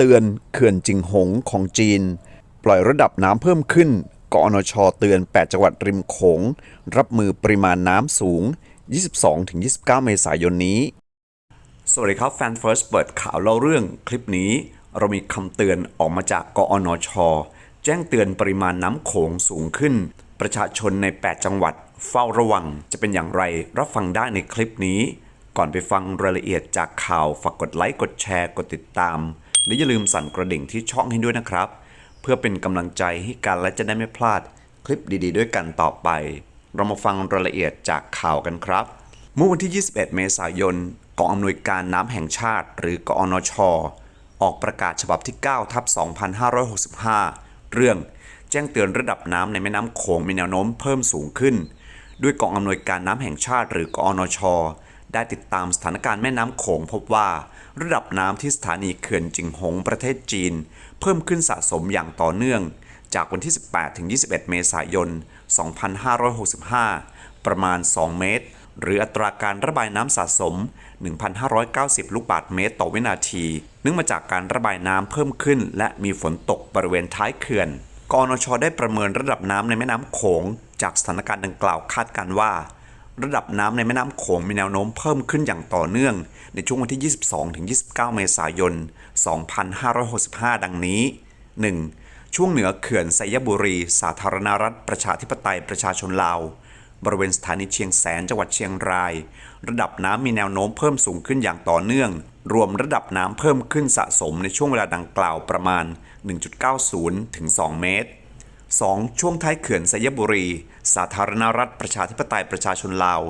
เตือนเขื่อนจิงหงของจีน ปล่อยระดับน้ำเพิ่มขึ้นกอนชเตือน 8 จังหวัดริมโขง รับมือปริมาณน้ำสูง 22-29 เมษายนนี้ สวัสดีครับแฟนเฟิร์สเปิดข่าวเล่าเรื่องคลิปนี้ เรามีคำเตือนออกมาจากกอนช แจ้งเตือนปริมาณน้ำโขงสูงขึ้น ประชาชนใน 8 จังหวัด เฝ้าระวังจะเป็นอย่างไรรับฟังได้ในคลิปนี้ ก่อนไปฟังรายละเอียดจากข่าวฝากกดไลค์กดแชร์กดติดตาม และอย่าลืมสั่นกระดิ่งที่ช่องให้ด้วยนะครับ เพื่อเป็นกำลังใจให้กันและจะได้ไม่พลาดคลิปดีๆ ด้วยกันต่อไป เรามาฟังรายละเอียดจากข่าวกันครับ เมื่อวันที่ 21 เมษายนกองอำนวยการน้ำแห่งชาติ หรือกอนช ออกประกาศฉบับที่ 9 ทับ 2565 เรื่องแจ้งเตือนระดับน้ำในแม่น้ำโขงมีแนวโน้มเพิ่มสูงขึ้น ด้วยกองอำนวยการน้ำแห่งชาติ หรือกอนช ได้ติดตามสถานการณ์แม่น้ำโขงพบว่า ระดับน้ำที่สถานีเขื่อนจิงหงประเทศจีน เพิ่มขึ้นสะสมอย่างต่อเนื่อง จากวันที่ 18 ถึง 21 เมษายน 2565 ประมาณ 2 เมตร หรืออัตราการระบายน้ำสะสม 1,590 ลูกบาศก์เมตรต่อวินาที เนื่องมาจากการระบายน้ำเพิ่มขึ้น และมีฝนตกบริเวณท้ายเขื่อนกอนชได้ประเมินระดับน้ำในแม่น้ำโขง จากสถานการณ์ดังกล่าวคาดการณ์ว่า ระดับน้ำในแม่น้ำโขงมีแนวโน้มเพิ่มขึ้นอย่างต่อเนื่อง ในช่วงวันที่ 22-29 เมษายน 2565 ดังนี้ 1. ช่วงเหนือเขื่อนไซยบุรี สาธารณรัฐประชาธิปไตยประชาชนลาว บริเวณสถานีเชียงแสนจังหวัดเชียงราย ระดับน้ำมีแนวโน้มเพิ่มสูงขึ้นอย่างต่อเนื่อง รวมระดับน้ำเพิ่มขึ้นสะสมในช่วงเวลาดังกล่าวประมาณ 1.90 ถึง 2 เมตร 2. ช่วงท้ายเขื่อนสยบุรี สาธารณรัฐประชาธิปไตยประชาชนลาว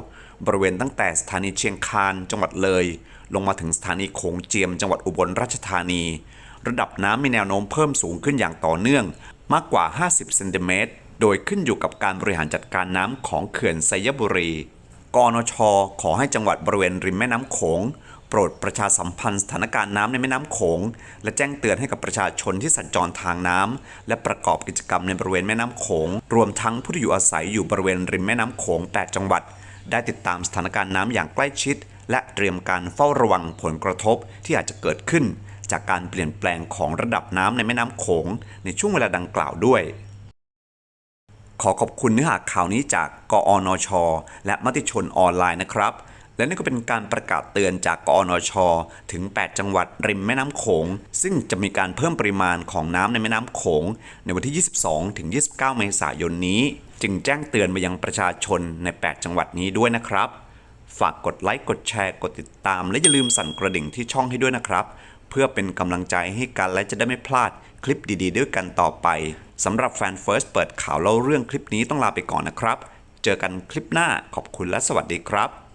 บริเวณตั้งแต่สถานีเชียงคานจังหวัดเลย ลงมาถึงสถานีโขงเจียมจังหวัดอุบลราชธานี ระดับน้ำมีแนวโน้มเพิ่มสูงขึ้นอย่างต่อเนื่อง มากกว่า 50 เซนติเมตร โดยขึ้นอยู่กับการบริหารจัดการน้ำของเขื่อนไซยบุรี กนช ขอให้จังหวัดบริเวณริมแม่น้ำโขง โปรดประชาสัมพันธ์สถานการณ์น้ำในแม่น้ำโขง และแจ้งเตือนให้กับประชาชนที่สัญจรทางน้ำและประกอบกิจกรรมในบริเวณแม่น้ำโขง รวมทั้งผู้ที่อยู่อาศัยอยู่บริเวณริมแม่น้ำโขง 8 จังหวัด ได้ติดตามสถานการณ์น้ำอย่างใกล้ชิด และเตรียมการเฝ้าระวังผลกระทบที่อาจจะเกิดขึ้น จากการเปลี่ยนแปลงของระดับน้ำในแม่น้ำโขง ในช่วงเวลาดังกล่าวด้วย ขอขอบคุณเนื้อหาข่าวนี้จากกอนช และมติชนออนไลน์นะครับ และนี่ก็เป็นการประกาศเตือนจากกอนช ถึง 8 จังหวัดริมแม่น้ำโขง ซึ่งจะมีการเพิ่มปริมาณของน้ำในแม่น้ำโขง ในวันที่ 22 ถึง 29 เมษายนนี้ จึงแจ้งเตือนไปยังประชาชนใน 8 จังหวัดนี้ด้วยนะครับ ฝากกดไลค์กดแชร์กดติดตาม และอย่าลืมสั่นกระดิ่งที่ช่องให้ด้วยนะครับ เพื่อเป็นกำลังใจให้กันและจะได้ไม่พลาดคลิปดี ๆ ด้วยกันต่อไป สำหรับแฟนเฟิร์สเปิดข่าวเล่าเรื่องคลิปนี้ต้องลาไปก่อนนะครับ เจอกันคลิปหน้าขอบคุณและสวัสดีครับ